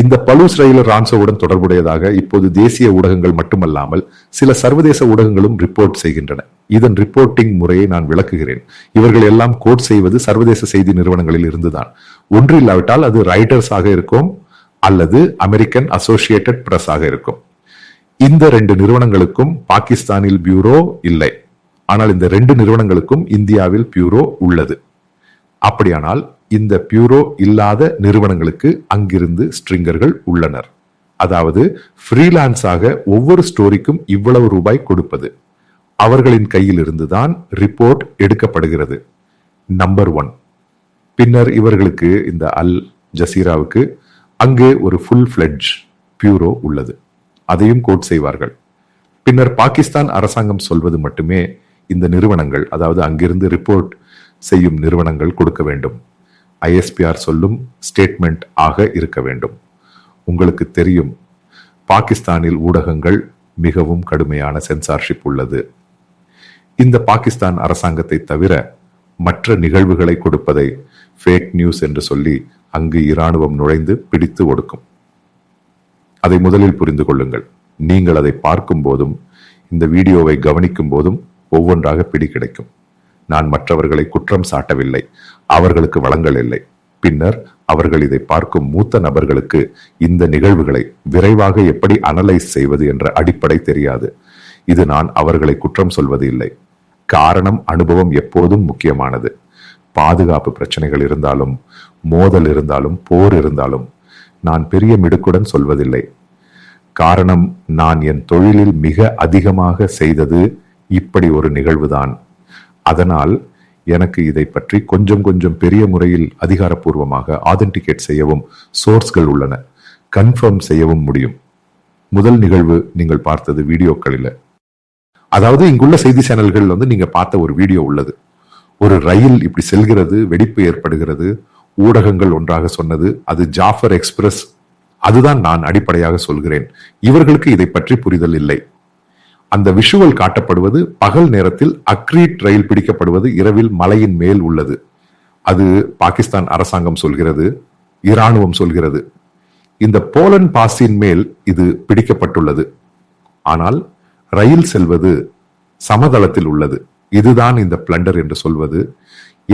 இந்த பலூஸ் ரயில ரான்சோவுடன் தொடர்புடையதாக இப்போது தேசிய ஊடகங்கள் மட்டுமல்லாமல் சில சர்வதேச ஊடகங்களும் ரிப்போர்ட் செய்கின்றன. இதன் ரிப்போர்ட்டிங் முறையை நான் விளக்குகிறேன். இவர்கள் எல்லாம் கோட் செய்வது சர்வதேச செய்தி நிறுவனங்களில் இருந்துதான். ஒன்று இல்லாவிட்டால் அது ரைட்டர்ஸ் ஆக இருக்கும் அல்லது அமெரிக்கன் அசோசியேட்டட் பிரஸ் ஆக இருக்கும். இந்த ரெண்டு நிறுவனங்களுக்கும் பாகிஸ்தானில் பியூரோ இல்லை. ஆனால் இந்த ரெண்டு நிறுவனங்களுக்கும் இந்தியாவில் பியூரோ உள்ளது. அப்படியானால் இந்த பியூரோ இல்லாத நிறுவனங்களுக்கு அங்கிருந்து ஸ்ட்ரிங்கர்கள் உள்ளனர். அதாவது ஃப்ரீலான்ஸாக ஒவ்வொரு ஸ்டோரிக்கும் இவ்வளவு ரூபாய் கொடுப்பது. அவர்களின் கையில் இருந்துதான் ரிப்போர்ட் எடுக்கப்படுகிறது. நம்பர் ஒன் பின்னர் இவர்களுக்கு இந்த அல் ஜசீராவுக்கு அங்கே ஒரு ஃபுல் ஃபிளட்ஜ் பியூரோ உள்ளது. அதையும் கோட் செய்வார்கள். பின்னர் பாகிஸ்தான் அரசாங்கம் சொல்வது மட்டுமே இந்த நிறுவனங்கள் அதாவது அங்கிருந்து ரிப்போர்ட் செய்யும் நிறுவனங்கள் கொடுக்க வேண்டும். ஐஎஸ்பிஆர் சொல்லும் ஸ்டேட்மெண்ட் ஆக இருக்க வேண்டும். உங்களுக்கு தெரியும் பாகிஸ்தானில் ஊடகங்கள் மிகவும் கடுமையான சென்சார்ஷிப் உள்ளது. இந்த பாகிஸ்தான் அரசாங்கத்தை தவிர மற்ற நிகழ்வுகளை கொடுப்பதை ஃபேக் நியூஸ் என்று சொல்லி அங்கு இராணுவம் நுழைந்து பிடித்து ஒடுக்கும். அதை முதலில் புரிந்து கொள்ளுங்கள். நீங்கள் அதை பார்க்கும் போதும் இந்த வீடியோவை கவனிக்கும் போதும் ஒவ்வொன்றாக பிடி கிடைக்கும். நான் மற்றவர்களை குற்றம் சாட்டவில்லை. அவர்களுக்கு வளங்கள் இல்லை. பின்னர் அவர்கள் இதை பார்க்கும் மூத்த நபர்களுக்கு இந்த நிகழ்வுகளை விரைவாக எப்படி அனலைஸ் செய்வது என்ற அடிப்படை தெரியாது. இது நான் அவர்களை குற்றம் சொல்வது இல்லை. காரணம் அனுபவம் எப்போதும் முக்கியமானது. பாதுகாப்பு பிரச்சனைகள் இருந்தாலும் மோதல் இருந்தாலும் போர் இருந்தாலும் நான் பெரிய மிடுக்குடன் சொல்வதில்லை. காரணம் நான் என் தொழிலில் மிக அதிகமாக செய்தது இப்படி ஒரு நிகழ்வுதான். அதனால் எனக்கு இதை பற்றி கொஞ்சம் கொஞ்சம் பெரிய முறையில் அதிகாரப்பூர்வமாக ஆதென்டிகேட் செய்யவும் சோர்ஸ்கள் உள்ளன. கன்ஃபார்ம் செய்யவும் முடியும். முதல் நிகழ்வு நீங்கள் பார்த்தது வீடியோக்களில். அதாவது இங்குள்ள செய்தி சேனல்கள் வந்து நீங்க பார்த்த ஒரு வீடியோ உள்ளது. ஒரு ரயில் இப்படி செல்கிறது வெடிப்பு ஏற்படுகிறது ஊடகங்கள் ஒன்றாக சொன்னது அது ஜாஃபர் எக்ஸ்பிரஸ். அதுதான் நான் அடிப்படையாக சொல்கிறேன். இவர்களுக்கு இதை பற்றி புரிதல் இல்லை. அந்த விஷுவல் காட்டப்படுவது பகல் நேரத்தில் அக்ரீட் ரயில் பிடிக்கப்படுவது இரவில் மலையின் மேல் உள்ளது. அது பாகிஸ்தான் அரசாங்கம் சொல்கிறது இராணுவம் சொல்கிறது. இந்த போலன் பாசின் மேல் இது பிடிக்கப்பட்டுள்ளது. ஆனால் ரயில் செல்வது சமதளத்தில் உள்ளது. இதுதான் இந்த பிளண்டர் என்று சொல்வது.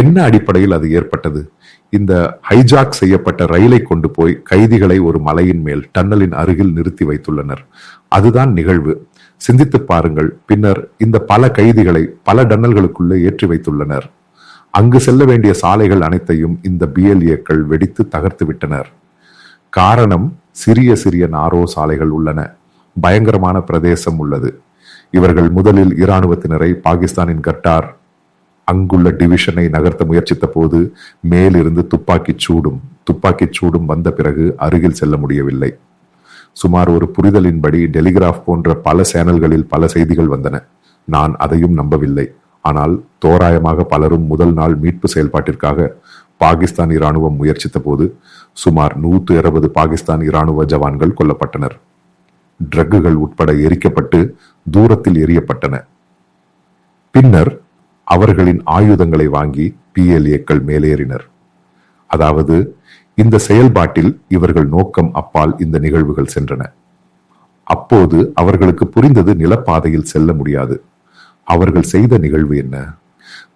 என்ன அடிப்படையில் அது ஏற்பட்டது? இந்த ஹைஜாக் செய்யப்பட்ட ரயிலை கொண்டு போய் கைதிகளை ஒரு மலையின் மேல் டன்னலின் அருகில் நிறுத்தி வைத்துள்ளனர். அதுதான் நிகழ்வு. சிந்தித்து பாருங்கள். பின்னர் இந்த பல கைதிகளை பல டன்னல்களுக்குள்ளே ஏற்றி வைத்துள்ளனர். அங்கு செல்ல வேண்டிய சாலைகள் அனைத்தையும் இந்த பிஎல்ஏக்கள் வெடித்து தகர்த்து விட்டனர். காரணம் சிறிய சிறிய நாரோ சாலைகள் உள்ளன. பயங்கரமான பிரதேசம் உள்ளது. இவர்கள் முதலில் இராணுவத்தினரை பாகிஸ்தானின் கட்டார் அங்குள்ள டிவிஷனை நகர்த்த முயற்சித்த போது மேலிருந்து துப்பாக்கி சூடும் துப்பாக்கி சூடும் வந்த பிறகு அருகில் செல்ல முடியவில்லை. சுமார் ஒரு புரிதலின்படி டெலிகிராஃப் போன்ற பல சேனல்களில் பல செய்திகள் வந்தன. நான் அதையும் நம்பவில்லை. ஆனால் தோராயமாக பலரும் முதல் நாள் மீட்பு செயல்பாட்டிற்காக பாகிஸ்தான் இராணுவம் முயற்சித்த போது சுமார் நூற்று இருபது பாகிஸ்தான் இராணுவ ஜவான்கள் கொல்லப்பட்டனர். ட்ரக்குகள் உட்பட எரிக்கப்பட்டு தூரத்தில் எரியப்பட்டன பின்னர் அவர்களின் ஆயுதங்களை வாங்கி பிஎல்ஏக்கள் மேலேறினர். அதாவது இந்த செயல்பாட்டில் இவர்கள் நோக்கம் அப்பால் இந்த நிகழ்வுகள் சென்றன. அப்போது அவர்களுக்கு புரிந்தது நிலப்பாதையில் செல்ல முடியாது. அவர்கள் செய்த நிகழ்வு என்ன?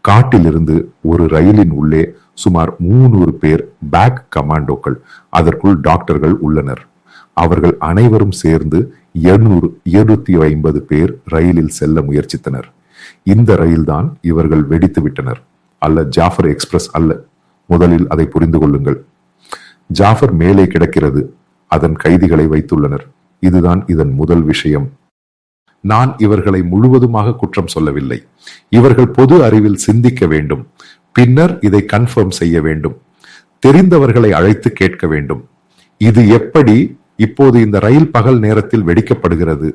காட்டிலிருந்து ஒரு ரயிலின் உள்ளே சுமார் மூநூறு பேர் பேக் கமாண்டோக்கள் அதற்குள் டாக்டர்கள் உள்ளனர். அவர்கள் அனைவரும் சேர்ந்து இருநூறு இருநூத்தி ஐம்பது பேர் ரயிலில் செல்ல முயற்சித்தனர். இந்த ரயில்தான் இவர்கள் வெடித்து விட்டனர் அல்ல ஜாஃபர் எக்ஸ்பிரஸ் அல்ல. முதலில் அதை புரிந்து கொள்ளுங்கள். ஜாஃபர் மேலே கிடக்கிறது. அதன் கைதிகளை வைத்துள்ளனர். இதுதான் இதன் முதல் விஷயம். நான் இவர்களை முழுவதுமாக குற்றம் சொல்லவில்லை. இவர்கள் பொது அறிவில் சிந்திக்க வேண்டும். பின்னர் இதை கன்ஃபார்ம் செய்ய வேண்டும். தெரிந்தவர்களை அழைத்து கேட்க வேண்டும். இது எப்படி இப்போது இந்த ரயில் பகல் நேரத்தில் வெடிக்கப்படுகிறது?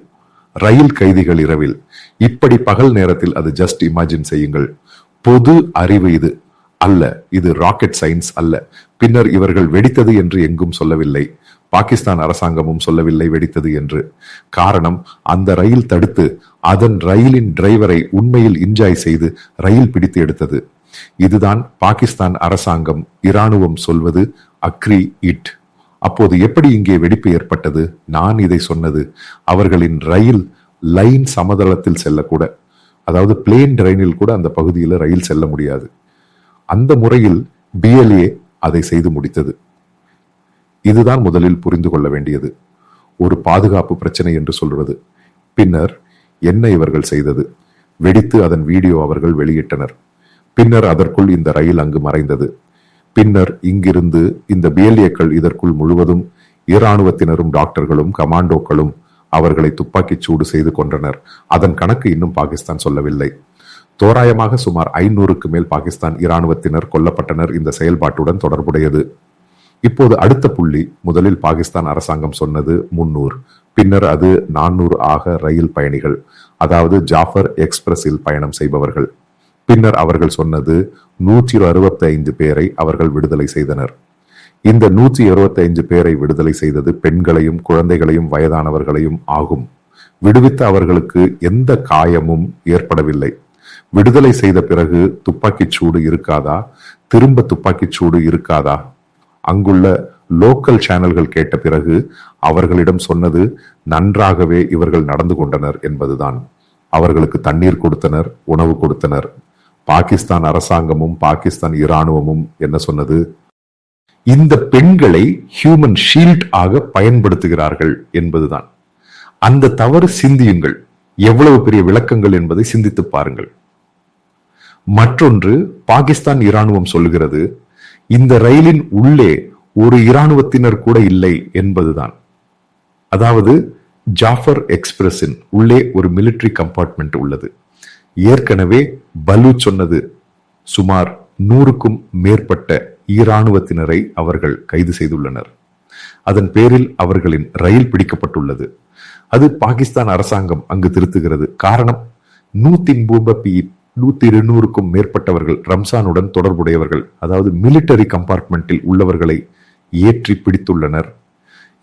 ரயில் கைதிகள் இரவில். இப்படி பகல் நேரத்தில் அது ஜஸ்ட் இமேஜின் செய்யுங்கள். பொது அறிவு இது. அல்ல இது ராக்கெட் சயின்ஸ் அல்ல. பின்னர் இவர்கள் வெடித்தது என்று எங்கும் சொல்லவில்லை. பாகிஸ்தான் அரசாங்கமும் சொல்லவில்லை வெடித்தது என்று. காரணம் அந்த ரயில் தடுத்து அதன் ரயிலின் டிரைவரை உண்மையில் இன்ஜாய் செய்து ரயில் பிடித்து எடுத்தது. இதுதான் பாகிஸ்தான் அரசாங்கம் இராணுவம் சொல்வது அக்ரி இட் அப்போது எப்படி இங்கே வெடிப்பு ஏற்பட்டது? நான் இதை சொன்னது அவர்களின் ரயில் லைன் சமதளத்தில் செல்லக்கூட. அதாவது பிளேன் ரயிலில் கூட அந்த பகுதியில் ரயில் செல்ல முடியாது. அந்த முறையில் பிஎல்ஏ அதை செய்து முடித்தது. இதுதான் முதலில் புரிந்து கொள்ள வேண்டியது. ஒரு பாதுகாப்பு பிரச்சனை என்று சொல்வது பின்னர் என்ன இவர்கள் செய்தது? வெடித்து அதன் வீடியோ அவர்கள் வெளியிட்டனர். பின்னர் அதற்குள் இந்த ரயில் அங்கு மறைந்தது. பின்னர் இங்கிருந்து இந்த பிஎல்ஏக்கள் இதற்குள் முழுவதும் இராணுவத்தினரும் டாக்டர்களும் கமாண்டோக்களும் அவர்களை துப்பாக்கிச் சூடு செய்து கொண்டனர் அதன் கணக்கு இன்னும் பாகிஸ்தான் சொல்லவில்லை. தோராயமாக சுமார் ஐநூறுக்கு மேல் பாகிஸ்தான் இராணுவத்தினர் கொல்லப்பட்டனர் இந்த செயல்பாட்டுடன் தொடர்புடையது. இப்போது அடுத்த புள்ளி முதலில் பாகிஸ்தான் அரசாங்கம் சொன்னது முன்னூறு பின்னர் அது நானூறு ஆக ரயில் பயணிகள் அதாவது ஜாஃபர் எக்ஸ்பிரஸில் பயணம் செய்பவர்கள். பின்னர் அவர்கள் சொன்னது நூற்றி அறுபத்தி ஐந்து பேரை அவர்கள் விடுதலை செய்தனர். இந்த நூற்றி அறுபத்தி ஐந்து பேரை விடுதலை செய்தது பெண்களையும் குழந்தைகளையும் வயதானவர்களையும் ஆகும். விடுவித்த அவர்களுக்கு எந்த காயமும் ஏற்படவில்லை. விடுதலை செய்த பிறகு துப்பாக்கிச் சூடு இருக்காதா? திரும்ப துப்பாக்கிச் சூடு இருக்காதா? அங்குள்ள லோக்கல் சேனல்கள் கேட்ட பிறகு அவர்களிடம் சொன்னது நன்றாகவே இவர்கள் நடந்து கொண்டனர் என்பதுதான். அவர்களுக்கு தண்ணீர் கொடுத்தனர் உணவு கொடுத்தனர். பாகிஸ்தான் அரசாங்கமும் பாகிஸ்தான் இராணுவமும் என்ன சொன்னது? இந்த பெண்களை ஹியூமன் ஷீல்ட் ஆக பயன்படுத்துகிறார்கள் என்பதுதான். அந்த தவறு சிந்தியுங்கள். எவ்வளவு பெரிய விளக்கங்கள் என்பதை சிந்தித்து பாருங்கள். மற்றொன்று பாகிஸ்தான் இராணுவம் சொல்லுகிறது இந்த ரயிலின் உள்ளே ஒரு இராணுவத்தினர் கூட இல்லை என்பதுதான். அதாவது ஜாஃபர் எக்ஸ்பிரஸின் உள்ளே ஒரு மிலிட்டரி கம்பார்ட்மெண்ட் உள்ளது. ஏற்கனவே பலு சொன்னது சுமார் நூறுக்கும் மேற்பட்ட ஈராணுவத்தினரை அவர்கள் கைது செய்துள்ளனர். அதன் பேரில் அவர்களின் ரயில் பிடிக்கப்பட்டுள்ளது. அது பாகிஸ்தான் அரசாங்கம் அங்கு திருத்துகிறது. காரணம் நூத்தின் பூம்பப்பி நூத்தி இருநூறுக்கும் மேற்பட்டவர்கள் ரம்சானுடன் தொடர்புடையவர்கள் அதாவது மிலிட்டரி கம்பார்ட்மெண்டில் உள்ளவர்களை ஏற்றி பிடித்துள்ளனர்.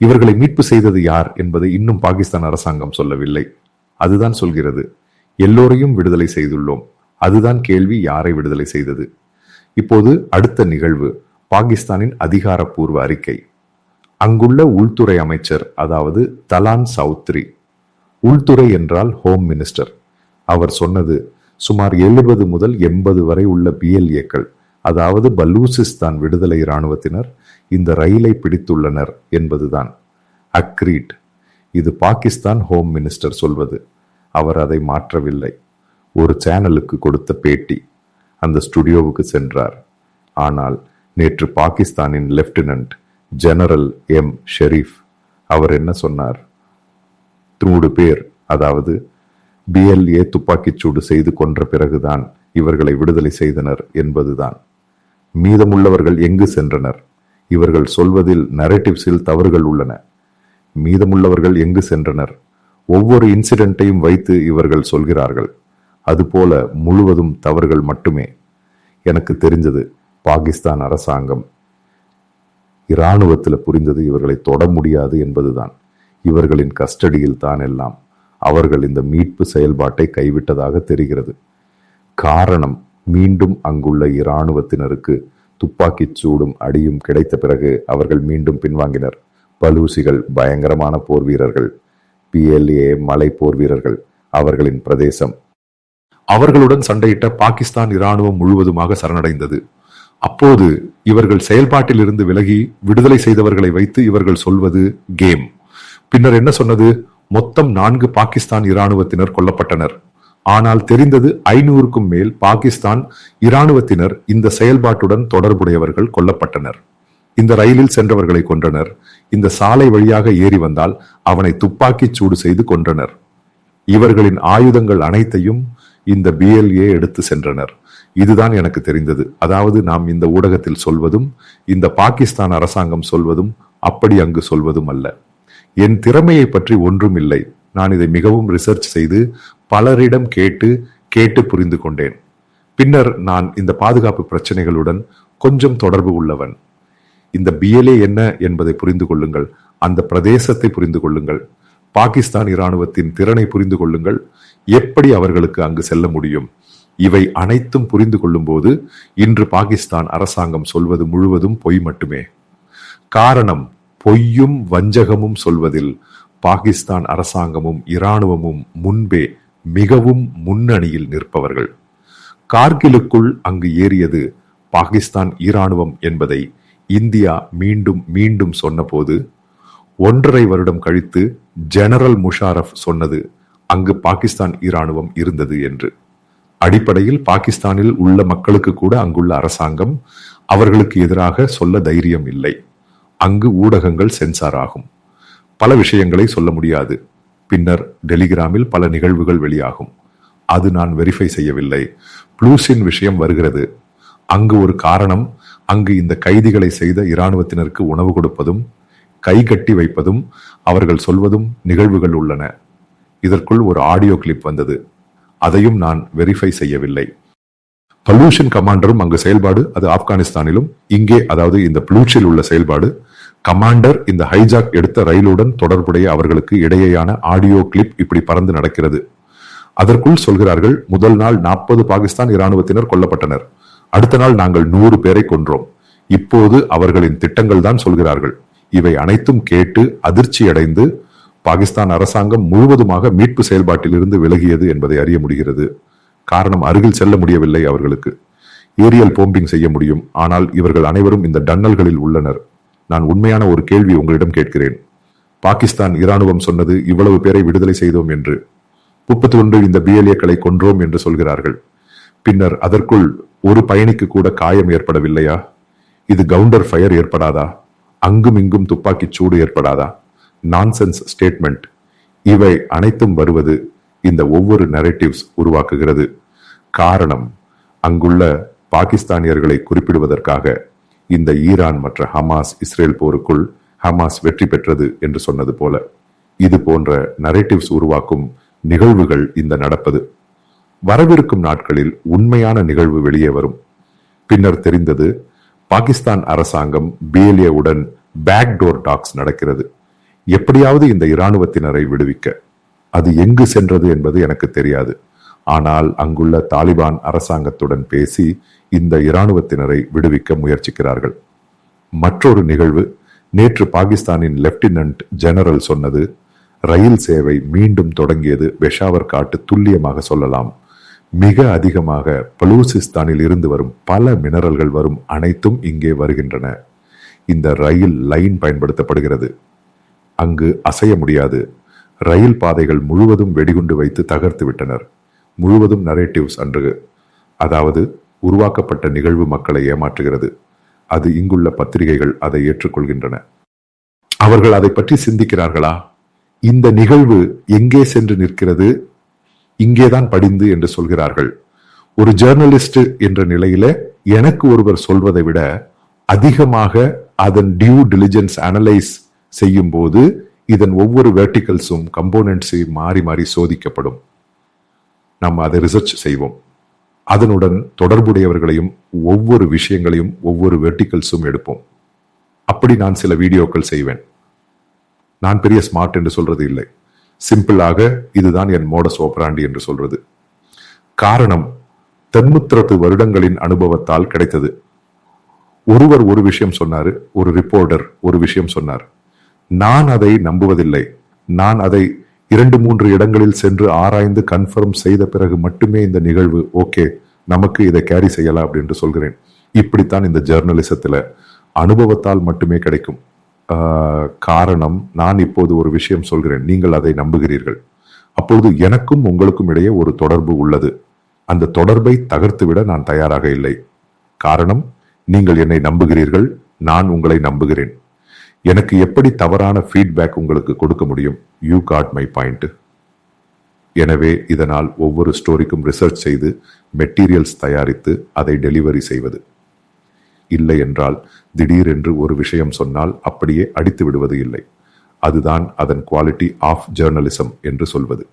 இவர்களை மீட்பு செய்தது யார் என்பதை இன்னும் பாகிஸ்தான் அரசாங்கம் சொல்லவில்லை. அதுதான் சொல்கிறது எல்லோரையும் விடுதலை செய்துள்ளோம். அதுதான் கேள்வி யாரை விடுதலை செய்தது? இப்போது அடுத்த நிகழ்வு பாகிஸ்தானின் அதிகாரப்பூர்வ அறிக்கை. அங்குள்ள உள்துறை அமைச்சர் அதாவது தலான் சௌத்ரி. உள்துறை என்றால் ஹோம் மினிஸ்டர் அவர் சொன்னது சுமார் எழுபது முதல் எண்பது வரை உள்ள பிஎல்ஏக்கள் அதாவது பலூசிஸ்தான் விடுதலை இராணுவத்தினர் இந்த ரயிலை பிடித்துள்ளனர் என்பதுதான். அக்ரீட் இது பாகிஸ்தான் ஹோம் மினிஸ்டர் சொல்வது. அவர் அதை மாற்றவில்லை. ஒரு சேனலுக்கு கொடுத்த பேட்டி. அந்த ஸ்டுடியோவுக்கு சென்றார். ஆனால் நேற்று பாகிஸ்தானின் லெப்டினன்ட் ஜெனரல் எம். ஷெரீஃப் அவர் என்ன சொன்னார்? நூறு பேர் அதாவது பிஎல்ஏ துப்பாக்கிச்சூடு செய்து கொன்ற பிறகுதான் இவர்களை விடுதலை செய்தனர் என்பதுதான். மீதமுள்ளவர்கள் எங்கு சென்றனர்? இவர்கள் சொல்வதில் நரேட்டிவ்ஸில் தவறுகள் உள்ளன. மீதமுள்ளவர்கள் எங்கு சென்றனர்? ஒவ்வொரு இன்சிடென்ட்டையும் வைத்து இவர்கள் சொல்கிறார்கள். அதுபோல முழுவதும் தவறுகள் மட்டுமே. எனக்கு தெரிஞ்சது பாகிஸ்தான் அரசாங்கம் இராணுவத்தில் புரிந்தது இவர்களை தொட முடியாது என்பதுதான். இவர்களின் கஸ்டடியில் தான் எல்லாம். அவர்கள் இந்த மீட்பு செயல்பாட்டை கைவிட்டதாக தெரிகிறது. காரணம் மீண்டும் அங்குள்ள இராணுவத்தினருக்கு துப்பாக்கிச் சூடும் அடியும் கிடைத்த பிறகு அவர்கள் மீண்டும் பின்வாங்கினர். பலூசிகள் பயங்கரமான போர் வீரர்கள் பிஎல்ஏ மலை போர் வீரர்கள் அவர்களின் பிரதேசம். அவர்களுடன் சண்டையிட்ட பாகிஸ்தான் இராணுவம் முழுவதுமாக சரணடைந்தது. அப்போது இவர்கள் செயல்பாட்டில் இருந்து விலகி விடுதலை செய்தவர்களை வைத்து இவர்கள் சொல்வது கேம். பின்னர் என்ன சொன்னது? மொத்தம் நான்கு பாகிஸ்தான் இராணுவத்தினர் கொல்லப்பட்டனர். ஆனால் தெரிந்தது ஐநூறுக்கும் மேல் பாகிஸ்தான் இராணுவத்தினர் இந்த செயல்பாட்டுடன் தொடர்புடையவர்கள் கொல்லப்பட்டனர். இந்த ரயிலில் சென்றவர்களை கொன்றனர். இந்த சாலை வழியாக ஏறி வந்தால் அவனை துப்பாக்கிச் சூடு செய்து கொன்றனர். இவர்களின் ஆயுதங்கள் அனைத்தையும் இந்த பிஎல்ஏ எடுத்து சென்றனர். இதுதான் எனக்கு தெரிந்தது. அதாவது நாம் இந்த ஊடகத்தில் சொல்வதும் இந்த பாகிஸ்தான் அரசாங்கம் சொல்வதும் அப்படி அங்கு சொல்வதும் அல்ல. என் திறமையை பற்றி ஒன்றும் இல்லை. நான் இதை மிகவும் ரிசர்ச் செய்து பலரிடம் கேட்டு கேட்டு புரிந்து கொண்டேன். பின்னர் நான் இந்த பாதுகாப்பு பிரச்சனைகளுடன் கொஞ்சம் தொடர்பு உள்ளவன். இந்த பிஎல்ஏ என்ன என்பதை புரிந்து கொள்ளுங்கள். அந்த பிரதேசத்தை புரிந்து கொள்ளுங்கள். பாகிஸ்தான் இராணுவத்தின் திறனை புரிந்து கொள்ளுங்கள். எப்படி அவர்களுக்கு அங்கு செல்ல முடியும்? இவை அனைத்தும் புரிந்து கொள்ளும்போது இன்று பாகிஸ்தான் அரசாங்கம் சொல்வது முழுவதும் பொய் மட்டுமே. காரணம் பொய்யும் வஞ்சகமும் சொல்வதில் பாகிஸ்தான் அரசாங்கமும் இராணுவமும் முன்பே மிகவும் முன்னணியில் நிற்பவர்கள். கார்கிலுக்குள் அங்கு ஏறியது பாகிஸ்தான் இராணுவம் என்பதை இந்தியா மீண்டும் மீண்டும் சொன்னபோது ஒன்றரை வருடம் கழித்து ஜெனரல் முஷாரஃப் சொன்னது அங்கு பாகிஸ்தான் இராணுவம் இருந்தது என்று. அடிப்படையில் பாகிஸ்தானில் உள்ள மக்களுக்கு கூட அங்குள்ள அரசாங்கம் அவர்களுக்கு எதிராக சொல்ல தைரியம் இல்லை. அங்கு ஊடகங்கள் சென்சார் ஆகும். பல விஷயங்களை சொல்ல முடியாது. பின்னர் டெலிகிராமில் பல நிகழ்வுகள் வெளியாகும். அது நான் வெரிஃபை செய்யவில்லை. ப்ளூஸின் விஷயம் வருகிறது. அங்கு ஒரு காரணம் அங்கு இந்த கைதிகளை செய்த இராணுவத்தினருக்கு உணவு கொடுப்பதும் கை கட்டி வைப்பதும் அவர்கள் சொல்வதும் நிகழ்வுகள் உள்ளன. இதற்குள் ஒரு ஆடியோ கிளிப் வந்தது. அதையும் நான் வெரிஃபை செய்யவில்லை. பல்யூஷன் கமாண்டரும் அங்கு செயல்பாடு அது ஆப்கானிஸ்தானிலும் இங்கே அதாவது இந்த ப்ளூச்சில் உள்ள செயல்பாடு கமாண்டர் இந்த ஹைஜாக் எடுத்த ரயிலுடன் தொடர்புடைய அவர்களுக்கு இடையேயான ஆடியோ கிளிப் இப்படி பறந்து நடக்கிறது. அதற்குள் சொல்கிறார்கள் முதல் நாள் நாற்பது பாகிஸ்தான் இராணுவத்தினர் கொல்லப்பட்டனர். அடுத்த நாள் நாங்கள் நூறு பேரை கொன்றோம். இப்போது அவர்களின் திட்டங்கள் தான் சொல்கிறார்கள். இவை அனைத்தும் கேட்டு அதிர்ச்சி அடைந்து பாகிஸ்தான் அரசாங்கம் முழுவதுமாக மீட்பு செயல்பாட்டில் இருந்து விலகியது என்பதை அறிய முடிகிறது. காரணம் அருகில் செல்ல முடியவில்லை அவர்களுக்கு. ஏரியல் போம்பிங் செய்ய முடியும். ஆனால் இவர்கள் அனைவரும் இந்த டன்னல்களில் உள்ளனர். நான் உண்மையான ஒரு கேள்வி உங்களிடம் கேட்கிறேன். பாகிஸ்தான் இராணுவம் சொன்னது இவ்வளவு பேரை விடுதலை செய்தோம் என்று. முப்பத்தி ஒன்று இந்த பிஎல்ஏக்களை கொன்றோம் என்று சொல்கிறார்கள். பின்னர் அதற்குள் ஒரு பயணிக்கு கூட காயம் ஏற்படவில்லையா? இது கவுண்டர் ஃபயர் ஏற்படாதா? அங்கும் இங்கும் துப்பாக்கி சூடு ஏற்படாதா? Nonsense statement. இவை அனைத்தும் வருவது இந்த ஒவ்வொரு நரேட்டிவ்ஸ் உருவாக்குகிறது. காரணம் அங்குள்ள பாகிஸ்தானியர்களை குறிப்பிடுவதற்காக. இந்த ஈரான் மற்ற ஹமாஸ் இஸ்ரேல் போருக்குள் ஹமாஸ் வெற்றி பெற்றது என்று சொன்னது போல. இது போன்ற நரேட்டிவ்ஸ் உருவாக்கும் நிகழ்வுகள் இந்த நடப்பது. வரவிருக்கும் நாட்களில் உண்மையான நிகழ்வு வெளியே வரும். பின்னர் தெரிந்தது பாகிஸ்தான் அரசாங்கம் பிஎல்ஏவுடன் பேக்டோர் டாக்ஸ் நடக்கிறது. எப்படியாவது இந்த இராணுவத்தினரை விடுவிக்க. அது எங்கு சென்றது என்பது எனக்கு தெரியாது. ஆனால் அங்குள்ள தாலிபான் அரசாங்கத்துடன் பேசி இந்த இராணுவத்தினரை விடுவிக்க முயற்சிக்கிறார்கள். மற்றொரு நிகழ்வு நேற்று பாகிஸ்தானின் லெப்டினன்ட் ஜெனரல் சொன்னது ரயில் சேவை மீண்டும் தொடங்கியது பெஷாவர் காட்டு துல்லியமாக சொல்லலாம். மிக அதிகமாக பலூசிஸ்தானில் இருந்து வரும் பல மினரல்கள் வரும் அனைத்தும் இங்கே வருகின்றன. இந்த ரயில் லைன் பயன்படுத்தப்படுகிறது. அங்கு அசைய முடியாது. ரயில் பாதைகள் முழுவதும் வெடிகுண்டு வைத்து தகர்த்து விட்டனர் முழுவதும் நரேட்டிவ்ஸ் அன்று. அதாவது உருவாக்கப்பட்ட நிகழ்வு மக்களை ஏமாற்றுகிறது. அது இங்குள்ள பத்திரிகைகள் அதை ஏற்றுக்கொள்கின்றன. அவர்கள் அதை பற்றி சிந்திக்கிறார்களா? இந்த நிகழ்வு எங்கே சென்று நிற்கிறது? இங்கேதான் படிந்து என்று சொல்கிறார்கள். ஒரு ஜேர்னலிஸ்ட் என்ற நிலையில எனக்கு ஒருவர் சொல்வதை விட அதிகமாக அதன் டியூ டெலிஜென்ஸ் அனலைஸ் செய்யும் போது இதன் ஒவ்வொரு வெர்டிகல்ஸும் கம்போனன்ட்ஸையும் மாறி மாறி சோதிக்கப்படும். நாம் அதை ரிசர்ச் செய்வோம். அதனுடன் தொடர்புடையவர்களையும் ஒவ்வொரு விஷயங்களையும் ஒவ்வொரு வெர்டிகல்ஸும் எடுப்போம். அப்படி நான் சில வீடியோக்கள் செய்வேன். நான் பெரிய ஸ்மார்ட் என்று சொல்றது இல்லை. சிம்பிளாக இதுதான் என் மோடஸ் ஓப்ராண்டி என்று சொல்றது. காரணம் தென்முத்திரத்து வருடங்களின் அனுபவத்தால் கிடைத்தது. ஒருவர் ஒரு விஷயம் சொன்னாரு ஒரு ரிப்போர்ட்டர் ஒரு விஷயம் சொன்னார். நான் அதை நம்புவதில்லை. நான் அதை இரண்டு மூன்று இடங்களில் சென்று ஆராய்ந்து கன்ஃபர்ம் செய்த பிறகு மட்டுமே இந்த நிகழ்வு ஓகே நமக்கு இதை கேரி செய்யலாம் அப்படின்னு சொல்கிறேன். இப்படித்தான் இந்த ஜேர்னலிசத்தில் அனுபவத்தால் மட்டுமே கிடைக்கும். காரணம் நான் இப்போது ஒரு விஷயம் சொல்கிறேன். நீங்கள் அதை நம்புகிறீர்கள். அப்பொழுது எனக்கும் உங்களுக்கும் இடையே ஒரு தொடர்பு உள்ளது. அந்த தொடர்பை தகர்த்துவிட நான் தயாராக இல்லை. காரணம் நீங்கள் என்னை நம்புகிறீர்கள் நான் உங்களை நம்புகிறேன். எனக்கு எப்படி தவறான ஃபீட்பேக் உங்களுக்கு கொடுக்க முடியும்? யூ காட் மை பாயிண்ட் எனவே இதனால் ஒவ்வொரு ஸ்டோரிக்கும் ரிசர்ச் செய்து மெட்டீரியல்ஸ் தயாரித்து அதை டெலிவரி செய்வது. இல்லை என்றால் திடீரென்று ஒரு விஷயம் சொன்னால் அப்படியே அடித்து விடுவது இல்லை. அதுதான் அதன் குவாலிட்டி ஆஃப் ஜேர்னலிசம் என்று சொல்வது.